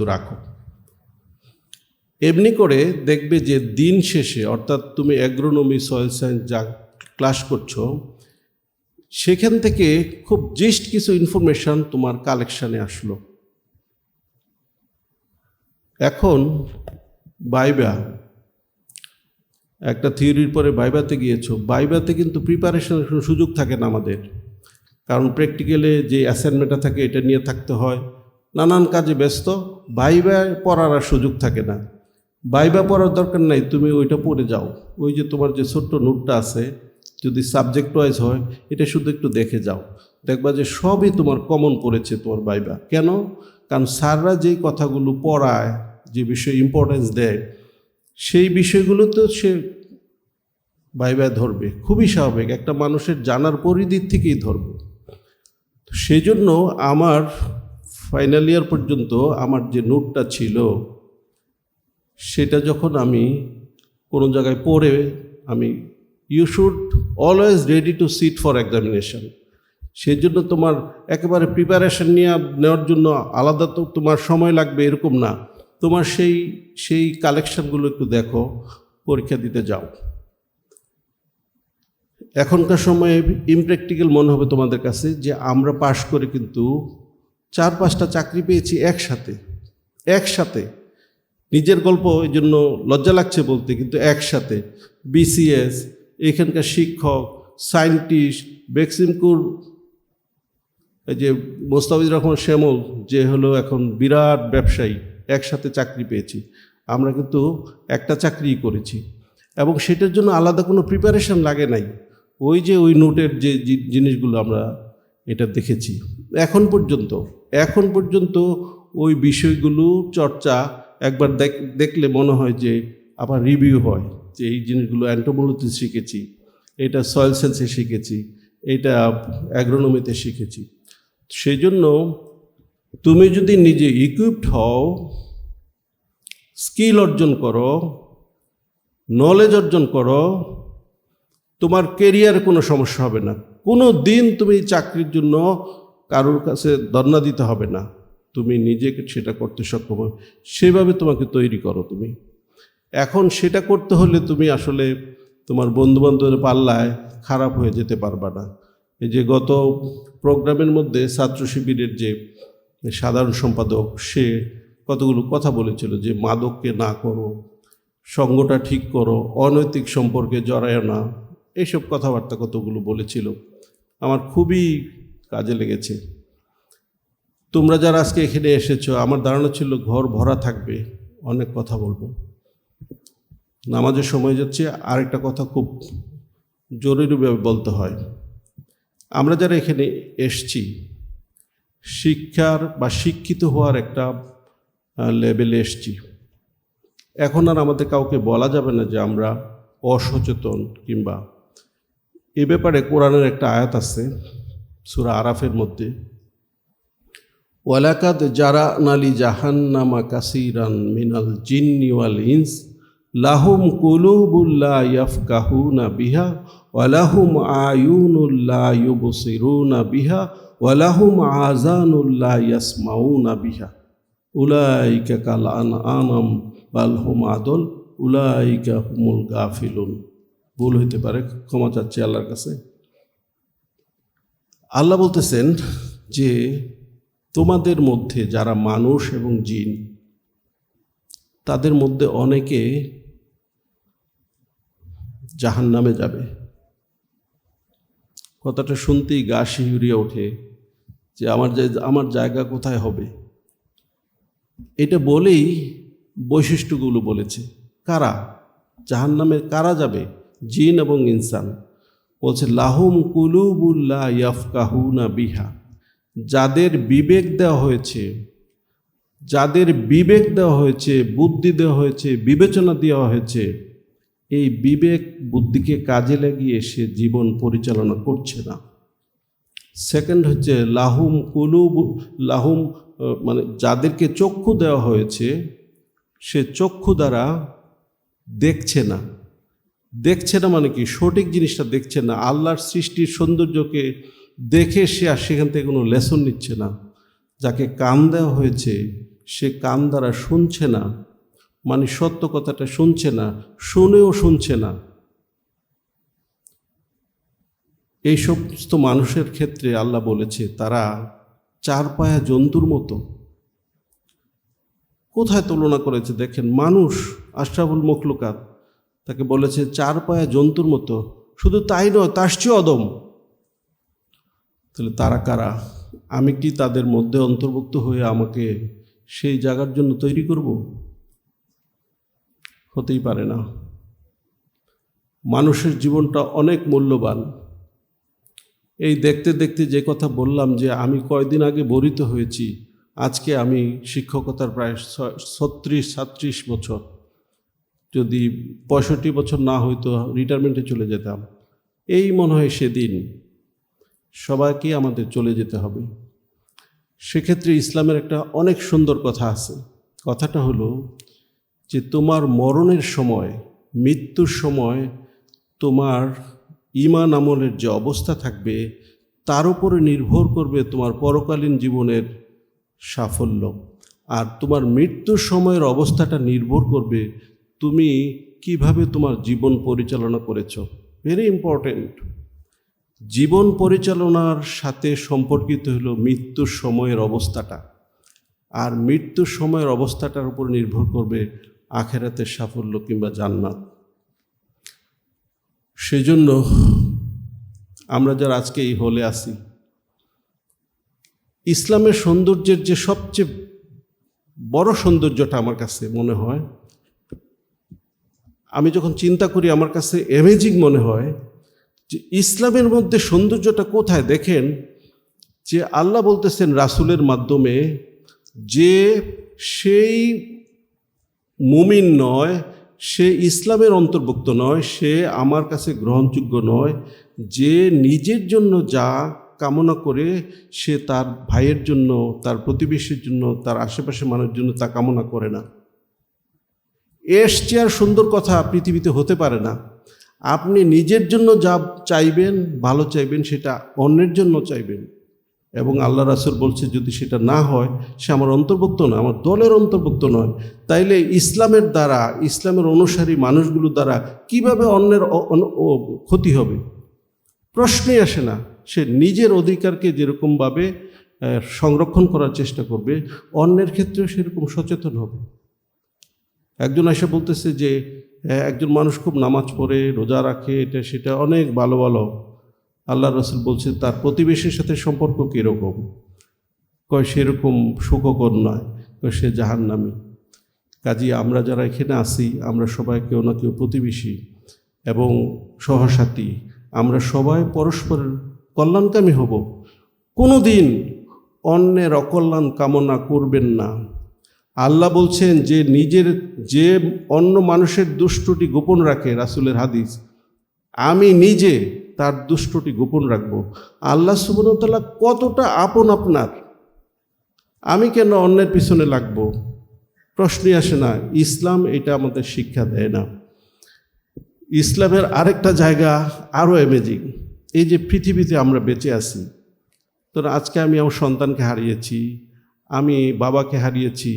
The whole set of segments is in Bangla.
রাখো। এমনি করে দেখবে যে দিন শেষে, অর্থাৎ তুমি অ্যাগ্রোনমি সয়েল সায়েন্স যা ক্লাস করছ, সেখান থেকে খুব জিস্ট কিছু ইনফরমেশন তোমার কালেকশানে আসলো। এখন বাইবা, একটা থিওরির পরে বাইবাতে গিয়েছো, বাইবাতে কিন্তু প্রিপারেশনের কোনো সুযোগ থাকে না আমাদের। কারণ প্র্যাকটিক্যালে যে অ্যাসাইনমেন্টটা থাকে, এটা নিয়ে থাকতে হয়। নানান কাজে ব্যস্ত বাইবায় পড়ার আর সুযোগ থাকে না। বাইবা পড়ার দরকার নাই, তুমি ওইটা পড়ে যাও। ওই যে তোমার যে ছোট্ট নোটটা আছে, যদি সাবজেক্ট ওয়াইজ হয়, এটা শুধু একটু দেখে যাও। দেখবা যে সবই তোমার কমন পড়েছে তোমার বাইবা। কেন? কারণ স্যাররা যেই কথাগুলো পড়ায়, যে বিষয়ে ইম্পর্টেন্স দেয়, সেই বিষয়গুলো তো সে বাইবায় ধরবে। খুবই স্বাভাবিক, একটা মানুষের জানার পরিধির থেকেই ধরবে। তো সেই জন্য আমার ফাইনাল ইয়ার পর্যন্ত আমার যে নোটটা ছিল, সেটা যখন আমি কোনো জায়গায় পড়ে আমি you should always ready to sit for examination সেই জন্য তোমার একেবারে প্রিপারেশন নিয়ে নেওয়ার জন্য আলাদা তো তোমার সময় লাগবে, এরকম না। তোমার সেই সেই কালেকশনগুলো একটু দেখো, পরীক্ষা দিতে যাও। এখনকার সময়ে ইমপ্র্যাকটিক্যাল মনে হবে তোমাদের কাছে যে আমরা পাশ করে কিন্তু চার পাঁচটা চাকরি পেয়েছি একসাথে একসাথে। নিজের গল্প এই জন্য লজ্জা লাগছে বলতে, কিন্তু একসাথে। বিসিএস এখানকার শিক্ষক সায়েন্টিস্ট বেক্সিমকুর, এই যে মোস্তাফিজুর রহমান শ্যামল, যে হলো এখন বিরাট ব্যবসায়ী, একসাথে চাকরি পেয়েছি। আমরা কিন্তু একটা চাকরিই করেছি। এবং সেটার জন্য আলাদা কোনো প্রিপারেশন লাগে নাই। ওই যে ওই নোটের যে জিনিসগুলো আমরা এটা দেখেছি। এখন পর্যন্ত এখন পর্যন্ত ওই বিষয়গুলো চর্চা একবার দেখ, দেখলে মনে হয় যে আবার রিভিউ হয় যে এই জিনিসগুলো অ্যান্টোমোলোজি শিখেছি, এটা সয়েল সেন্সে শিখেছি, এটা অ্যাগ্রোনমিতে শিখেছি। সেই জন্য তুমি যদি নিজে ইকুইপড হও স্কিল অর্জন করো নলেজ অর্জন করো, তোমার কেরিয়ারে কোনো সমস্যা হবে না। কোনো দিন তুমি চাকরির জন্য কারোর কাছে ধর্ণা দিতে হবে না। তুমি নিজেকে সেটা করতে সক্ষম সেভাবে তোমাকে তৈরি করো তুমি। এখন সেটা করতে হলে তুমি আসলে তোমার বন্ধুবান্ধবের পাল্লায় খারাপ হয়ে যেতে পারবা না। এই যে গত প্রোগ্রামের মধ্যে ছাত্র শিবিরের যে সাধারণ সম্পাদক, সে কতগুলো কথা বলেছিল যে মাদককে না করো, সঙ্গটা ঠিক করো, অনৈতিক সম্পর্কে জড়ায় না। এইসব কথাবার্তা কতগুলো বলেছিল। আমার খুবই কাজে লেগেছে। তোমরা যারা আজকে এখানে এসেছ, আমার ধারণা ছিল ঘর ভরা থাকবে। অনেক কথা বলব। নামাজের সময় যাচ্ছে, আরেকটা কথা খুব জরুরিভাবে বলতে হয়। আমরা যারা এখানে এসছি, শিক্ষার বা শিক্ষিত হওয়ার একটা লেভেলে এসছি। এখন আর আমাদের কাউকে বলা যাবে না যে আমরা অসচেতন কিংবা এ ব্যাপারে কোরআনের একটা আয়াত আছে। সুরা আরাফের মধ্যে, ওয়ালাকাদ যারা নালি জাহান্নামা কাসিরান মিনাল জিন্নি ওয়াল ইনস, লাহুম কুলুবুল্লা ইয়াফকাহুনা বিহা ওয়ালাহুম আয়ুনুল্লা ইউবসিরুনা বিহা ওয়ালাহুম আজানুল্লা ইয়াসমাউনা বিহা। উলাইকা কাল আন আনাম বাল হুম আদল, উলাইকা হুমুল গাফিলুন। ভুল হইতে পারে, ক্ষমা চাচ্ছি আল্লাহর কাছে। আল্লাহ বলতেছেন যে তোমাদের মধ্যে যারা মানুষ এবং জিন, তাদের মধ্যে অনেকে জাহান নামে যাবে। কথাটা শুনতেই গা শিহুরিয়ে ওঠে যে আমার আমার জায়গা কোথায় হবে? এটা বলেই বৈশিষ্ট্যগুলো বলেছে। কারা? জাহান নামে কারা যাবে? জিন এবং ইনসান। বলছে, লাহুম কুলুবুল্লা ইয়াফকাহুনা বিহা। যাদের বিবেক দেওয়া হয়েছে, যাদের বিবেক দেওয়া হয়েছে, বুদ্ধি দেওয়া হয়েছে, বিবেচনা দেওয়া হয়েছে, এই বিবেক বুদ্ধিকে কাজে লাগিয়ে সে জীবন পরিচালনা করছে না। সেকেন্ড হচ্ছে, লাহুম কুলুব, লাহুম মানে যাদেরকে চক্ষু দেওয়া হয়েছে, সে চক্ষু দ্বারা দেখছে না। দেখছে না মানে কি? সঠিক জিনিসটা দেখছে না। আল্লাহর সৃষ্টির সৌন্দর্যকে দেখে সে আর সেখান থেকে কোনো লেসন নিচ্ছে না। যাকে কান দেওয়া হয়েছে, সে কান দ্বারা শুনছে না। মানে সত্য কথাটা শুনছে না, শুনেও শুনছে না। এই সমস্ত মানুষের ক্ষেত্রে আল্লাহ বলেছে, তারা চার পায়া জন্তুর মতো। কোথায় তুলনা করেছে? দেখেন, মানুষ, আশরাফুল মখলুকাত তাকে বলেছে, চার পায়া জন্তুর মতো। শুধু তাই নয়, তার চেয়ে অদম। তাহলে তারা কারা? আমি কি তাদের মধ্যে অন্তর্ভুক্ত হয়ে আমাকে সেই জায়গার জন্য তৈরি করব? হতেই পারে না। মানুষের জীবনটা অনেক মূল্যবান। এই দেখতে দেখতে যে কথা বললাম যে আমি কয়দিন আগে বরিত হয়েছি, আজকে আমি শিক্ষকতার প্রায় ছত্রিশ সাত্রিশ বছর। যদি পঁয়ষট্টি বছর না হইতো রিটায়ারমেন্টে চলে যেতাম। এই মনে হয় সেদিন সবাইকে আমাদের চলে যেতে হবে। সেক্ষেত্রে ইসলামের একটা অনেক সুন্দর কথা আছে। কথাটা হলো যে তোমার মরণের সময়, মৃত্যুর সময় তোমার ইমান আমলের যে অবস্থা থাকবে, তার উপরে নির্ভর করবে তোমার পরকালীন জীবনের সাফল্য। আর তোমার মৃত্যুর সময়ের অবস্থাটা নির্ভর করবে তুমি কীভাবে তোমার জীবন পরিচালনা করেছ? ভেরি ইম্পর্টেন্ট জীবন পরিচালনার সাথে সম্পর্কিত হলো মৃত্যুর সময়ের অবস্থাটা। আর মৃত্যুর সময়ের অবস্থাটার উপর নির্ভর করবে আখেরাতের সাফল্য কিংবা জান্নাত। সেজন্য আমরা যারা আজকে এই হলে আসি ইসলামের সৌন্দর্যের যে সবচেয়ে বড় সৌন্দর্যটা আমার কাছে মনে হয় আমি যখন চিন্তা করি, আমার কাছে অ্যামেজিং মনে হয় যে ইসলামের মধ্যে সৌন্দর্যটা কোথায়? দেখেন যে আল্লাহ বলতেছেন রাসুলের মাধ্যমে যে সেই মুমিন নয়, সে ইসলামের অন্তর্ভুক্ত নয়, সে আমার কাছে গ্রহণযোগ্য নয়, যে নিজের জন্য যা কামনা করে সে তার ভাইয়ের জন্য, তার প্রতিবেশীর জন্য, তার আশেপাশে মানুষের জন্য তা কামনা করে না। এস চেয়ার সুন্দর কথা পৃথিবীতে হতে পারে না। আপনি নিজের জন্য যা চাইবেন, ভালো চাইবেন, সেটা অন্যের জন্য চাইবেন। এবং আল্লাহ রাসুল বলছে, যদি সেটা না হয়, সে আমার অন্তর্ভুক্ত নয়, আমার দলের অন্তর্ভুক্ত নয়। তাইলে ইসলামের দ্বারা, ইসলামের অনুসারী মানুষগুলোর দ্বারা কীভাবে অন্যের ক্ষতি হবে? প্রশ্নই আসে না। সে নিজের অধিকারকে যেরকমভাবে সংরক্ষণ করার চেষ্টা করবে, অন্যের ক্ষেত্রেও সেরকম সচেতন হবে। একজন এসে বলতেছে যে একজন মানুষ খুব নামাজ পড়ে, রোজা রাখে, এটা সেটা অনেক ভালো ভালো। আল্লাহ রসুল বলছে, তার প্রতিবেশীর সাথে সম্পর্ক কীরকম? কয়, সেরকম সুখকর নয়। কয়, সে জাহান্নামি। কাজী, আমরা যারা এখানে আসি আমরা সবাই কেউ না কেউ প্রতিবেশী এবং সহসাথী। আমরা সবাই পরস্পরের কল্যাণকামী হব। কোনো দিন অন্যের অকল্যাণ কামনা করবেন না। আল্লাহ বলছেন যে নিজের যে অন্য মানুষের দুষ্টটি গোপন রাখে রাসুলের হাদিস, আমি নিজে তার দুষ্টটি গোপন রাখব। আল্লাহ সুবনতলা কতটা আপন আপনার? আমি কেন অন্যের পিছনে লাগব? প্রশ্নই আসে না, ইসলাম এটা আমাদের শিক্ষা দেয় না। ইসলামের আরেকটা জায়গা আরও অ্যামেজিং এই যে পৃথিবীতে আমরা বেঁচে আছি তো আজকে আমি আমার সন্তানকে হারিয়েছি আমি বাবাকে হারিয়েছি,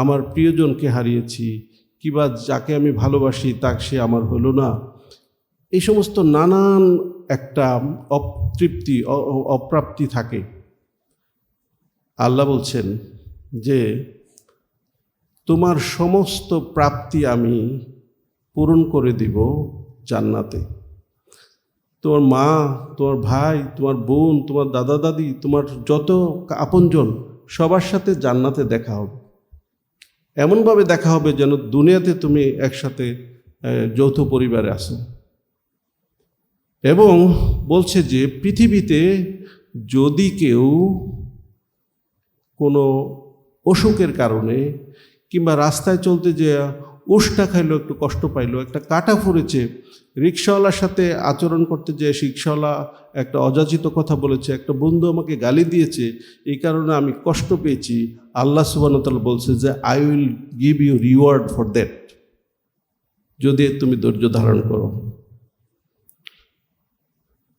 আমার প্রিয়জনকে হারিয়েছি কিবা যাকে আমি ভালোবাসি তাকে সে আমার হলো না। এই সমস্ত নানান একটা অতৃপ্তি অপ্রাপ্তি থাকে। আল্লাহ বলছেন যে, তোমার সমস্ত প্রাপ্তি আমি পূরণ করে দিব জান্নাতে। তোমার মা, তোমার ভাই, তোমার বোন, তোমার দাদা দাদি তোমার যত আপনজন সবার সাথে জান্নাতে দেখা হবে। এমনভাবে দেখা হবে যেন দুনিয়াতে তুমি একসাথে যৌথ পরিবারে আসো এবং বলছে যে পৃথিবীতে যদি কেউ কোনো অসুখের কারণে কিংবা রাস্তায় চলতে যে উষ্টা খাইলো, একটু কষ্ট পাইলো, একটা কাটা ফুরেছে রিক্সাওয়ালার সাথে আচরণ করতে যে রিক্সাওয়ালা একটা অযাচিত কথা বলেছে, একটা বন্ধু আমাকে গালি দিয়েছে, এই কারণে আমি কষ্ট পেয়েছি। আল্লাহ সুবানতাল বলছে যে I will give you reward for that যদি তুমি ধৈর্য ধারণ করো।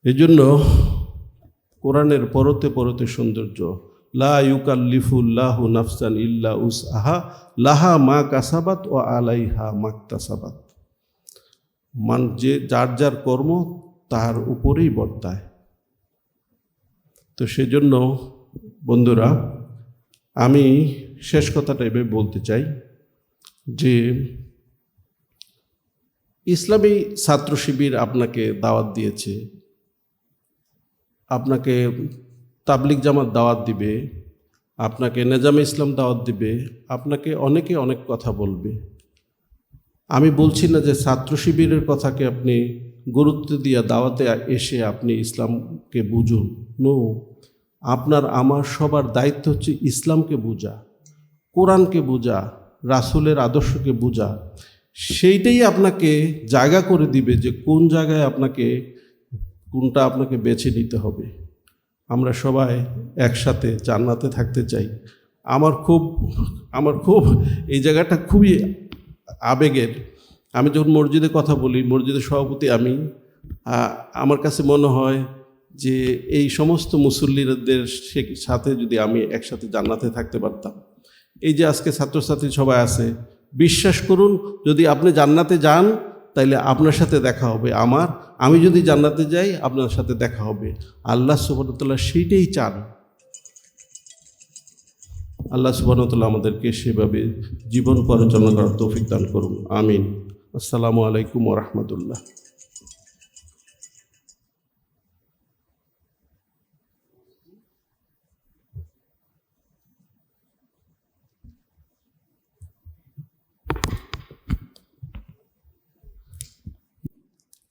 এই জন্য কোরআনের পরতে পরতে সৌন্দর্য। লা ইউকাল্লিফুল্লাহু নাফসান ইল্লা উস আহা লাহা মা কাসাবাত ও আলাইহা মাক্তাসাবাত। মান যে যার যার কর্ম তার উপরেই বর্তায়। তো সেজন্য বন্ধুরা, আমি শেষ কথাটা এভাবে বলতে চাই যে, ইসলামী ছাত্র শিবির আপনাকে দাওয়াত দিয়েছে, আপনাকে তাবলিক জামাত দাওয়াত দিবে, আপনাকে নেজামে ইসলাম দাওয়াত দিবে, আপনাকে অনেকে অনেক কথা বলবে। আমি বলছি না যে ছাত্র শিবিরের কথাকে আপনি গুরুত্ব দিয়ে দাওয়াতে এসে আপনি ইসলামকে বুঝুন। নো, আপনার, আমার সবার দায়িত্ব হচ্ছে ইসলামকে বোঝা, কোরআনকে বোঝা, রাসুলের আদর্শকে বোঝা। সেইটাই আপনাকে জায়গা করে দিবে যে কোন জায়গায় আপনাকে, কোনটা আপনাকে বেছে নিতে হবে। আমরা সবাই একসাথে জান্নাতে থাকতে চাই। আমার খুব আমার খুব, এই জায়গাটা খুবই আবেগের, আমি যখন মসজিদে কথা বলি, মসজিদের সভাপতি আমি আমার কাছে মনে হয় যে এই সমস্ত মুসল্লিদের সাথে যদি আমি একসাথে জান্নাতে থাকতে পারতাম। এই যে আজকে ছাত্রছাত্রী সবাই আছে, বিশ্বাস করুন, যদি আপনি জান্নাতে যান, তাইলে আপনার সাথে দেখা হবে। আমার, আমি যদি জান্নাতে যাই, আপনার সাথে দেখা হবে। আল্লাহ সুবাহতাল্লাহ সেইটাই চান। আল্লাহ সুবাহতাল্লাহ আমাদেরকে সেভাবে জীবন পরিচালনা করার তৌফিক দান করুন। আমিন। আসসালামু আলাইকুম রহমতুল্লাহ।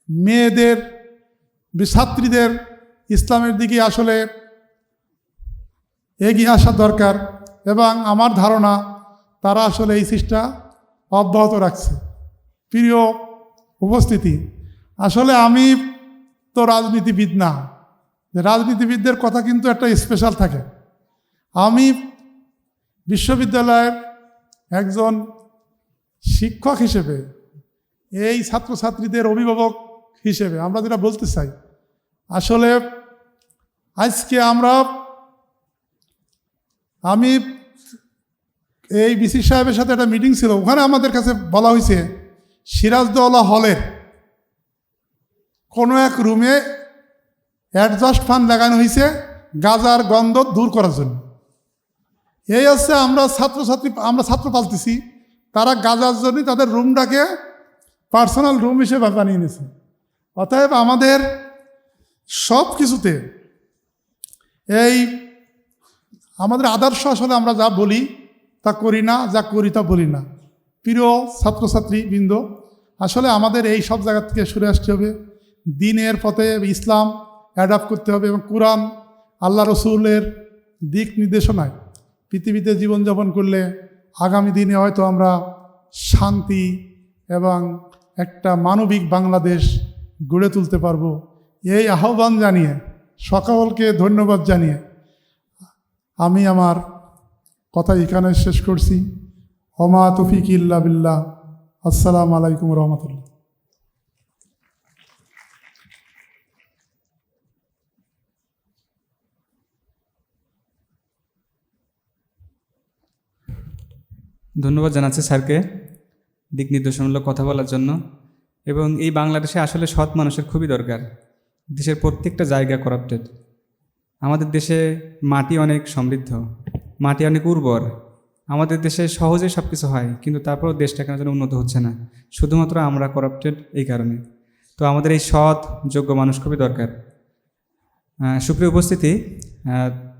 মেয়েদের ছাত্রীদের ইসলামের দিকে আসলে এগিয়ে আসা দরকার। এবং আমার ধারণা তারা আসলে এই সিস্টা অব্যাহত রাখছে। প্রিয় উপস্থিতি, আসলে আমি তো রাজনীতিবিদ না। রাজনীতিবিদদের কথা কিন্তু একটা স্পেশাল থাকে। আমি বিশ্ববিদ্যালয়ের একজন শিক্ষক হিসেবে, এই ছাত্রছাত্রীদের অভিভাবক হিসেবে আমরা যেটা বলতে চাই, আসলে আজকে আমরা, আমি এই বিসি সাহেবের সাথে একটা মিটিং ছিল, ওখানে আমাদের কাছে বলা হয়েছে সিরাজদৌলা হলের কোনো এক রুমে অ্যাডজাস্ট ফান লাগানো হয়েছে গাজার গন্ধ দূর করার জন্য। এই হচ্ছে আমরা ছাত্রছাত্রী, আমরা ছাত্র পালতেছি, তারা গাজার জন্য তাদের রুমটাকে পার্সোনাল রুম হিসেবে বানিয়ে নিয়েছে। অতএব আমাদের সব কিছুতে এই আমাদের আদর্শ আসলে আমরা যা বলি তা করি না, যা করি তা বলি না। প্রিয় ছাত্রছাত্রী বৃন্দ, আসলে আমাদের এই সব জায়গা থেকে সরে আসতে হবে। দিনের পথে ইসলাম অ্যাডাপ্ট করতে হবে এবং কোরআন আল্লাহ রসুলের দিক নির্দেশনায় পৃথিবীতে জীবনযাপন করলে আগামী দিনে হয়তো আমরা শান্তি এবং একটা মানবিক বাংলাদেশ গড়ে তুলতে পারব। এই আহ্বান জানিয়ে, সকলকে ধন্যবাদ জানিয়ে আমি আমার কথা এখানে শেষ করছি। হমা তফিক ইল্লা বিল্লাহ। আসসালামু আলাইকুম রহমতুল্লাহ। ধন্যবাদ জানাচ্ছি স্যারকে দিক নির্দেশনমূলক কথা বলার জন্য। এবং এই বাংলাদেশে আসলে সৎ মানুষের খুবই দরকার। দেশের প্রত্যেকটা জায়গা করাপ্টেড আমাদের দেশে মাটি অনেক সমৃদ্ধ। মাটি অনেক উর্বর। আমাদের দেশে সহজে সব কিছু হয়, কিন্তু তারপরেও দেশটা কেন যেন উন্নত হচ্ছে না? শুধুমাত্র আমরা করাপ্টেড এই কারণে। তো আমাদের এই সৎ, যোগ্য মানুষ খুবই দরকার। সুপ্রিয় উপস্থিতি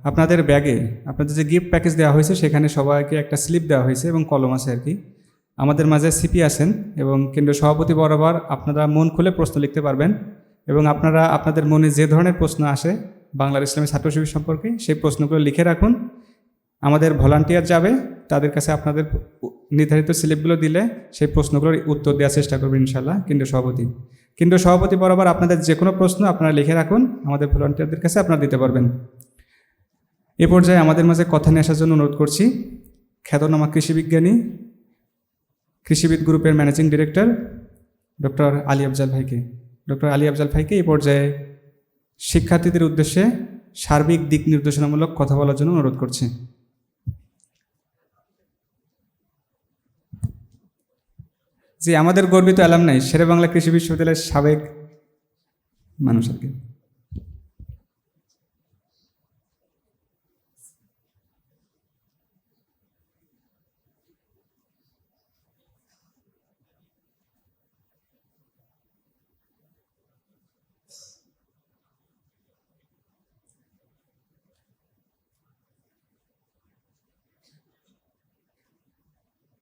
আপনাদের ব্যাগে আপনাদের যে গিফট প্যাকেজ দেওয়া হয়েছে, সেখানে সবাইকে একটা স্লিপ দেওয়া হয়েছে এবং কলম আছে আর কি। আমাদের মাঝে সিপি আছেন এবং কেন্দ্রীয় সভাপতি বরাবর আপনারা মন খুলে প্রশ্ন লিখতে পারবেন এবং আপনারা আপনাদের মনে যে ধরনের প্রশ্ন আসে বাংলার ইসলামী ছাত্র শিবির সম্পর্কে সেই প্রশ্নগুলো লিখে রাখুন। আমাদের ভলান্টিয়ার যাবে, তাদের কাছে আপনাদের নির্ধারিত স্লিপগুলো দিলে সেই প্রশ্নগুলোর উত্তর দেওয়ার চেষ্টা করবেন ইনশাল্লাহ কেন্দ্রীয় সভাপতি। কেন্দ্রীয় সভাপতি বরাবর আপনাদের যে কোনো প্রশ্ন আপনারা লিখে রাখুন, আমাদের ভলান্টিয়ারদের কাছে আপনারা দিতে পারবেন। এ পর্যায়ে আমাদের মাঝে কথা নিয়ে আসার জন্য অনুরোধ করছি, খ্যাতনামা কৃষিবিজ্ঞানী কৃষিবিদ গ্রুপের managing director, doctor Ali Afzal ভাইকে। ডক্টর আলী আফজাল ভাইকে এই পর্যায়ে শিক্ষার্থীদের উদ্দেশ্যে সার্বিক দিক নির্দেশনামূলক কথা বলার জন্য অনুরোধ করছি। জি আমাদের গর্বিত অ্যালাম নাই শেরে বাংলা কৃষি বিশ্ববিদ্যালয়ের সাবেক মানুষ আর কি।